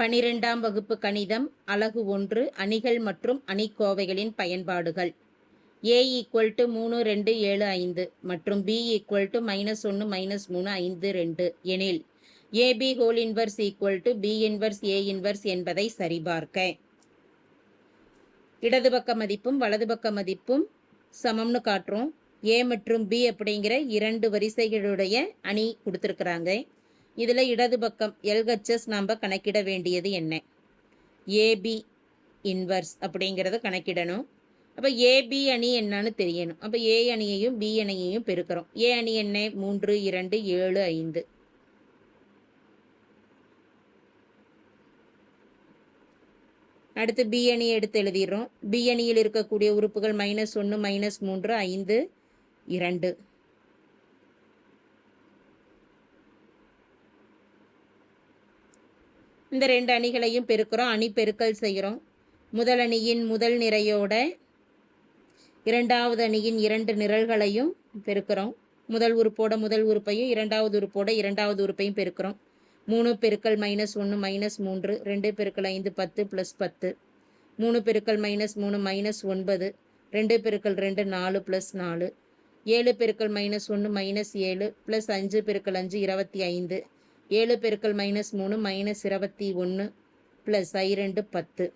பனிரெண்டாம் வகுப்பு கணிதம் அலகு ஒன்று அணிகள் மற்றும் அணிக்கோவைகளின் பயன்பாடுகள். ஏ ஈக்குவல் டு மூணு ரெண்டு ஏழு ஐந்து மற்றும் பி ஈக்குவல் டு மைனஸ் ஒன்று மைனஸ் மூணு ஐந்து ரெண்டு எனில் AB whole inverse equal to B inverse A inverse என்பதை சரிபார்க்க. இடது பக்க மதிப்பும் வலது பக்க மதிப்பும் சமம்னு காட்டுறோம். ஏ மற்றும் பி அப்படிங்கிற இரண்டு வரிசைகளுடைய அணி கொடுத்துருக்குறாங்க. இதில் இடது பக்கம் எல்ஹெச்எஸ் நாம் கணக்கிட வேண்டியது என்ன? ஏபி இன்வர்ஸ் அப்படிங்கிறத கணக்கிடணும். அப்போ ஏபி அணி என்னன்னு தெரியணும். அப்போ ஏ அணியையும் பி அணியையும் பெருக்கிறோம். ஏ அணி என்ன? மூன்று இரண்டு ஏழு ஐந்து. அடுத்து பி அணி எடுத்து எழுதிடுறோம். பி அணியில் இருக்கக்கூடிய உறுப்புகள் மைனஸ் ஒன்று மைனஸ் மூன்று ஐந்து. இரண்டு. இந்த ரெண்டு அணிகளையும் பெருக்கிறோம். அணி பெருக்கல் செய்கிறோம். முதல் அணியின் முதல் நிறையோட இரண்டாவது அணியின் இரண்டு நிரல்களையும் பெருக்கிறோம். முதல் உறுப்போட முதல் உறுப்பையும் இரண்டாவது உறுப்போட இரண்டாவது உறுப்பையும் பெருக்கிறோம். மூணு பெருக்கல் மைனஸ் ஒன்று மைனஸ் மூன்று. ரெண்டு பெருக்கல் ஐந்து பத்து ப்ளஸ் பத்து. மூணு பெருக்கல் மைனஸ் மூணு மைனஸ் ஒன்பது. ரெண்டு பெருக்கல் ரெண்டு நாலு ப்ளஸ் நாலு. ஏழு பெருக்கல் மைனஸ் ஒன்று மைனஸ் ஏழு ப்ளஸ் அஞ்சு பெருக்கல் அஞ்சு இருபத்தி ஐந்து. ஏழு பெருக்கல் மைனஸ் மூணு மைனஸ் இருபத்தி ஒன்று ப்ளஸ் ஐ ரெண்டு பத்து.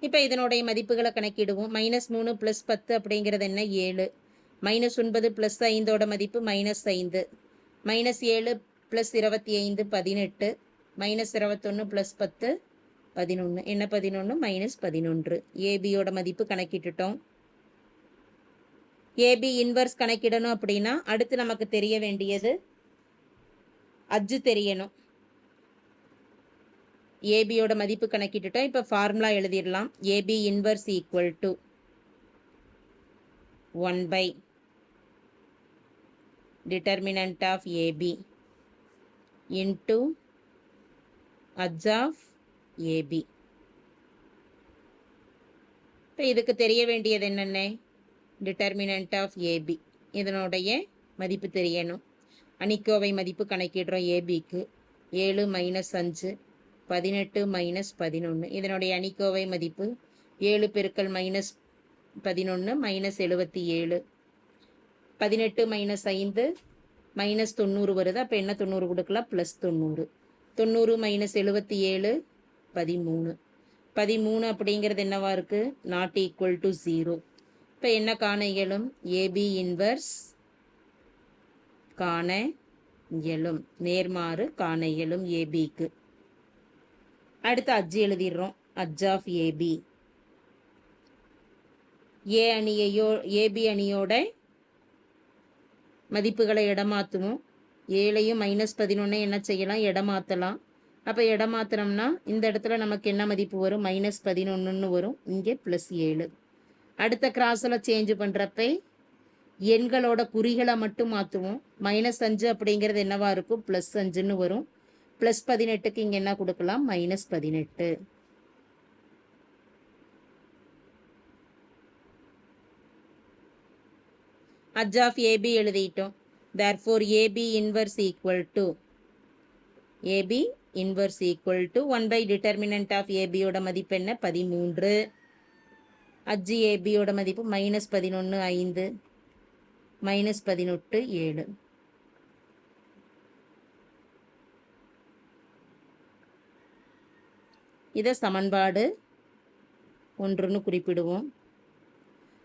இப்போ இதனுடைய மதிப்புகளை கணக்கிடுவோம். மைனஸ் மூணு ப்ளஸ் பத்து அப்படிங்கிறது என்ன? ஏழு. மைனஸ் ஒன்பது ப்ளஸ் ஐந்தோட மதிப்பு மைனஸ் ஐந்து. மைனஸ் ஏழு ப்ளஸ் இருபத்தி ஐந்து பதினெட்டு. மைனஸ் இருபத்தொன்று ப்ளஸ் பத்து பதினொன்று என்ன பதினொன்று. மைனஸ் பதினொன்று ஏபியோட மதிப்பு கணக்கிட்டுட்டோம். ஏபி இன்வர்ஸ் கணக்கிடணும் அப்படின்னா அடுத்து நமக்கு தெரிய வேண்டியது அஜ்ஜு தெரியணும். ஏபியோட மதிப்பு கணக்கிட்டுட்டோம். இப்போ ஃபார்முலா எழுதிடலாம். AB inverse equal to one by determinant of AB into adj of AB இப்போ இதுக்கு தெரிய வேண்டியது என்னென்ன? டிட்டர்மினன்ட் ஆஃப் ஏபி இதனுடைய மதிப்பு தெரியணும். அணிக்கோவை மதிப்பு கணக்கிடுறோம் ஏபிக்கு ஏழு மைனஸ் அஞ்சு பதினெட்டு மைனஸ் பதினொன்று இதனுடைய அணிக்கோவை மதிப்பு ஏழு பெருக்கல் மைனஸ் பதினொன்று மைனஸ் எழுபத்தி ஏழு. பதினெட்டு மைனஸ் ஐந்து மைனஸ் தொண்ணூறு வருது. அப்போ என்ன தொண்ணூறு கொடுக்கலாம்? ப்ளஸ் தொண்ணூறு. தொண்ணூறு மைனஸ் எழுபத்தி ஏழு பதிமூணு. பதிமூணு அப்படிங்கிறது என்னவா இருக்கு? நாட் ஈக்குவல் டு ஜீரோ இப்போ என்ன காண இயலும்? ஏபி இன்வர்ஸ் காண இயலும். நேர்மாறு காண இயலும் ஏபிக்கு அடுத்து அஜ்ஜி எழுதிடுறோம். அஜ் ஆஃப் ஏபி ஏ அணியையோ ஏபி அணியோட மதிப்புகளை இடமாற்றுவோம் ஏழையும் மைனஸ் பதினொன்று என்ன செய்யலாம்? இடமாற்றலாம் அப்போ இடமாத்திரம்னா இந்த இடத்துல நமக்கு என்ன மதிப்பு வரும்? மைனஸ் பதினொன்றுன்னு வரும். இங்கே ப்ளஸ் ஏழு. அடுத்த கிராஸில் சேஞ்ச் பண்ணுறப்ப எண்களோட குறிகளை மட்டும் மாற்றுவோம் மைனஸ் அஞ்சு அப்படிங்கிறது என்னவா இருக்கும்? ப்ளஸ் அஞ்சுன்னு வரும். ப்ளஸ் பதினெட்டுக்கு இங்கே என்ன கொடுக்கலாம்? மைனஸ் பதினெட்டு. அஜ் ஆஃப் ஏபி எழுதிட்டோம். Therefore AB inverse equal to AB inverse equal to one by determinant of ஏபியோட மதிப்பு என்ன? பதிமூன்று. அஜி ஏபியோட மதிப்பு மைனஸ் பதினொன்று ஐந்து. மைனஸ் பதினெட்டு ஏழு. இதை சமன்பாடு ஒன்றுன்னு குறிப்பிடுவோம்.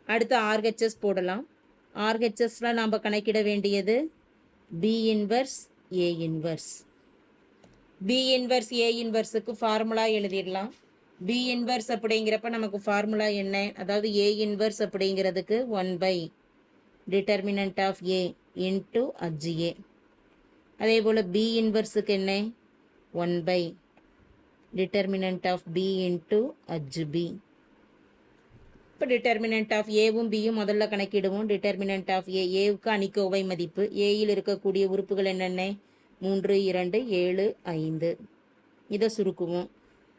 அடுத்து ஆர்ஹெச்எஸ் போடலாம். ஆர்ஹெச்எஸில் நாம் கணக்கிட வேண்டியது B inverse A inverse B inverse A இன்வர்ஸுக்கு formula எழுதிடலாம். பி இன்வர்ஸ் அப்படிங்கிறப்ப நமக்கு ஃபார்முலா என்ன? அதாவது ஏ இன்வர்ஸ் அப்படிங்கிறதுக்கு one by determinant of A into adj A அதே போல் பி இன்வர்ஸுக்கு என்ன? One by determinant of B into adj B இப்போ டிட்டர்மினன்ட் ஆஃப் ஏவும் பியும் முதல்ல கணக்கிடுவோம். டிட்டர்மினன்ட் ஆஃப் ஏ ஏவுக்கு அணிக்கோவை மதிப்பு. ஏயில் இருக்கக்கூடிய உறுப்புகள் என்னென்ன? மூன்று இரண்டு ஏழு ஐந்து. இதை சுருக்குவோம்.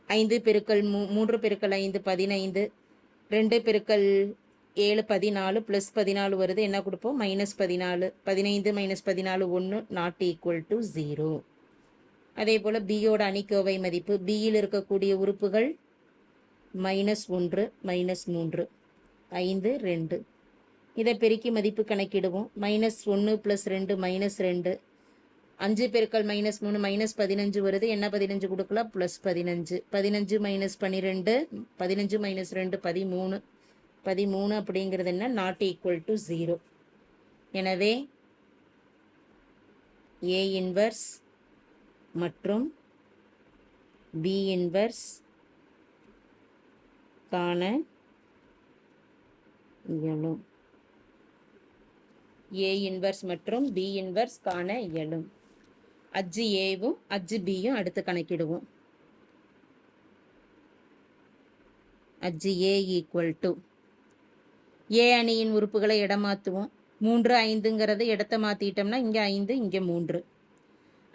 ஐந்து பெருக்கல் மூ மூன்று பெருக்கல் ஐந்து பதினைந்து. ரெண்டு பெருக்கல் ஏழு பதினாலு ப்ளஸ் பதினாலு வருது. என்ன கொடுப்போம்? மைனஸ் பதினாலு. பதினைந்து மைனஸ் பதினாலு ஒன்று நாட் ஈக்குவல் டு ஜீரோ அதே போல் பியோட அணிக்கோவை மதிப்பு. பியில் இருக்கக்கூடிய உறுப்புகள் மைனஸ் ஒன்று மைனஸ் மூன்று ஐந்து ரெண்டு. இதை பெருக்கி மதிப்பு கணக்கிடுவோம். மைனஸ் ஒன்று ப்ளஸ் ரெண்டு மைனஸ் ரெண்டு. அஞ்சு பெருக்கள் மைனஸ் மூணு மைனஸ் பதினஞ்சு வருது. என்ன பதினஞ்சு கொடுக்கலாம் ப்ளஸ் பதினஞ்சு. பதினஞ்சு மைனஸ் பன்னிரெண்டு பதினஞ்சு மைனஸ் ரெண்டு பதிமூணு. பதிமூணு அப்படிங்கிறது என்ன? நாட் ஈக்குவல் டு ஜீரோ எனவே ஏ இன்வர்ஸ் மற்றும் பி இன்வர்ஸ் காண இயலும் ஏ இன்வர்ஸ் மற்றும் பி இன்வர்ஸ் காண இயலும் அஜ்ஜு ஏவும் அஜ்ஜு பியும் அடுத்து கணக்கிடுவோம். அஜ்ஜு ஏ ஈக்குவல் டு ஏ அணியின் உறுப்புகளை இடமாற்றுவோம் மூன்று ஐந்துங்கிறது இடத்த மாற்றிட்டோம்னா இங்கே ஐந்து இங்கே மூன்று.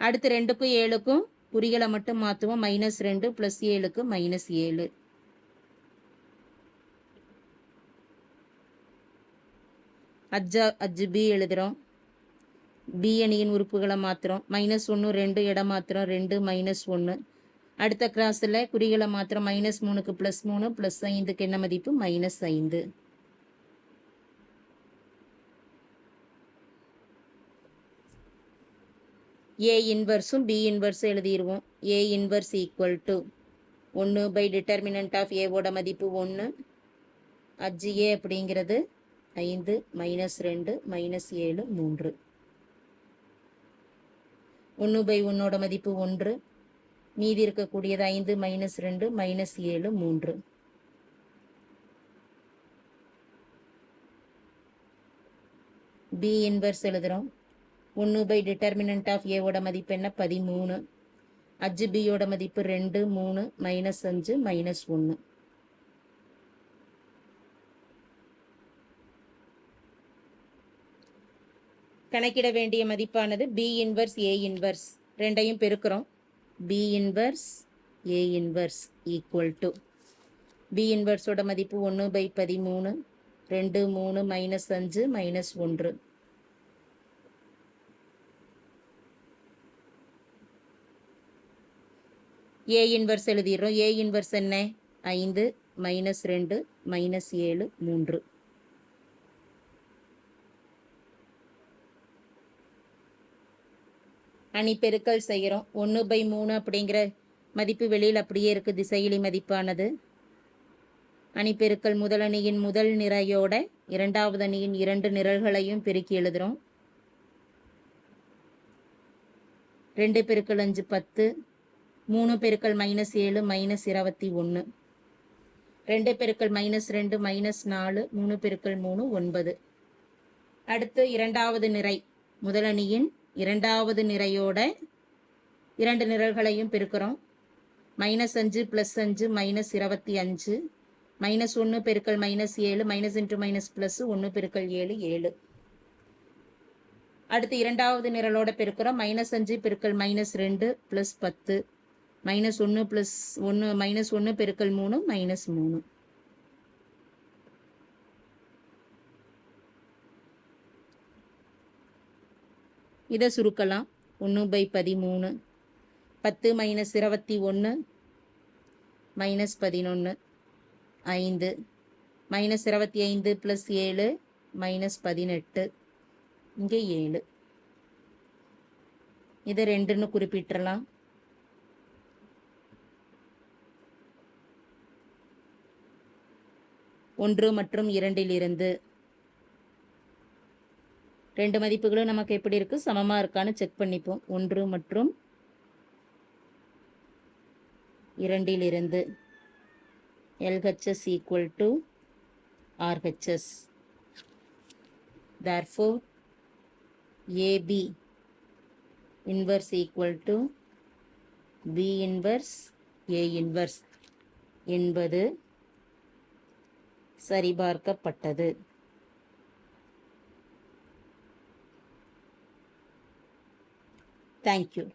அடுத்து ரெண்டுக்கும் ஏழுக்கும் குறிகளை மட்டும் மாற்றுவோம் மைனஸ் ரெண்டு ப்ளஸ் ஏழுக்கு மைனஸ் ஏழு. அஜ்ஜா அஜ்ஜு பி எழுதுகிறோம் பி அணியின் உறுப்புகளை மாத்திரம். மைனஸ் ஒன்று ரெண்டு இடம் மாத்திரம். ரெண்டு மைனஸ் ஒன்று அடுத்த கிராஸில் குறிகளை மாத்திரம். மைனஸ் மூணுக்கு ப்ளஸ் மூணு ப்ளஸ் ஐந்துக்கு என்ன மதிப்பு? மைனஸ் ஐந்து. ஏ இன்வர்ஸும் பி இன்வர்ஸும் எழுதிடுவோம் ஏ இன்வர்ஸ் ஈக்குவல் டு ஒன்று பை டிட்டர்மினன்ட் ஆஃப் ஏவோட மதிப்பு ஒன்று அஜ்ஜு ஏ அப்படிங்கிறது ஐந்து மைனஸ் ரெண்டு மைனஸ் ஏழு மூன்று. ஒன்று பை ஒன்னோட மதிப்பு ஒன்று. மீதி இருக்கக்கூடியது ஐந்து மைனஸ் ரெண்டு மைனஸ் ஏழு மூன்று. பி இன்வர்ஸ் எழுதுகிறோம் ஒன்று பை டிட்டர்மினன்ட் ஆஃப் ஏவோட மதிப்பு என்ன? பதிமூணு. அஞ்சு பியோட மதிப்பு ரெண்டு மூணு மைனஸ் அஞ்சு மைனஸ் ஒன்று கணக்கிட வேண்டிய மதிப்பானது பி இன்வர்ஸ் ஏ இன்வர்ஸ் ரெண்டையும் பெருக்கிறோம். B inverse A inverse equal to B இன்வர்ஸோட மதிப்பு ஒன்று பை பதிமூணு. ரெண்டு மூணு மைனஸ் அஞ்சு மைனஸ் ஒன்று. A inverse எழுதிடுறோம். ஏ இன்வர்ஸ் என்ன? ஐந்து மைனஸ் ரெண்டு மைனஸ் ஏழு மூன்று. அணி பெருக்கல் செய்கிறோம். ஒன்று பை மூணு அப்படிங்கிற மதிப்பு வெளியில் அப்படியே இருக்குது திசையிலி மதிப்பானது. அணி பெருக்கல் முதல் அணியின் முதல் நிறையோட இரண்டாவது அணியின் இரண்டு நிரல்களையும் பெருக்கி எழுதுகிறோம் ரெண்டு பெருக்கல் அஞ்சு பத்து மூணு பெருக்கல் மைனஸ் ஏழு மைனஸ் இருபத்தி ஒன்று. ரெண்டு பெருக்கள் மைனஸ் ரெண்டு மைனஸ் நாலு மூணு பெருக்கள் மூணு ஒன்பது. அடுத்து இரண்டாவது நிறை முதலணியின் இரண்டாவது நிறையோட இரண்டு நிரல்களையும் பெருக்கிறோம். மைனஸ் அஞ்சு ப்ளஸ் அஞ்சு மைனஸ் இருபத்தி அஞ்சு. மைனஸ் ஒன்று பெருக்கல் மைனஸ் ஏழு மைனஸ் இன்ட்டு மைனஸ் ப்ளஸ் ஒன்று பெருக்கல் ஏழு ஏழு. அடுத்து இரண்டாவது நிரலோட பெருக்கிறோம். மைனஸ் அஞ்சு பெருக்கல் மைனஸ் ரெண்டு ப்ளஸ் பத்து. மைனஸ் ஒன்று ப்ளஸ் ஒன்று மைனஸ் ஒன்று பெருக்கல் மூணு மைனஸ் மூணு. இதை சுருக்கலாம். ஒன்று பை பதிமூணு. பத்து மைனஸ் இருபத்தி ஒன்று மைனஸ் பதினொன்று ஐந்து. மைனஸ் இருபத்தி ஐந்து ப்ளஸ் ஏழு மைனஸ் பதினெட்டு. இங்கே ஏழு. இதை ரெண்டுன்னு குறிப்பிட்டுறலாம். ஒன்று மற்றும் இரண்டிலிருந்து ரெண்டு மதிப்புகளும் நமக்கு எப்படி இருக்குது சமமாக இருக்கான்னு செக் பண்ணிப்போம். ஒன்று மற்றும் இரண்டிலிருந்து LHS equal to RHS therefore AB inverse equal to B inverse A inverse என்பது சரிபார்க்கப்பட்டது. Thank you.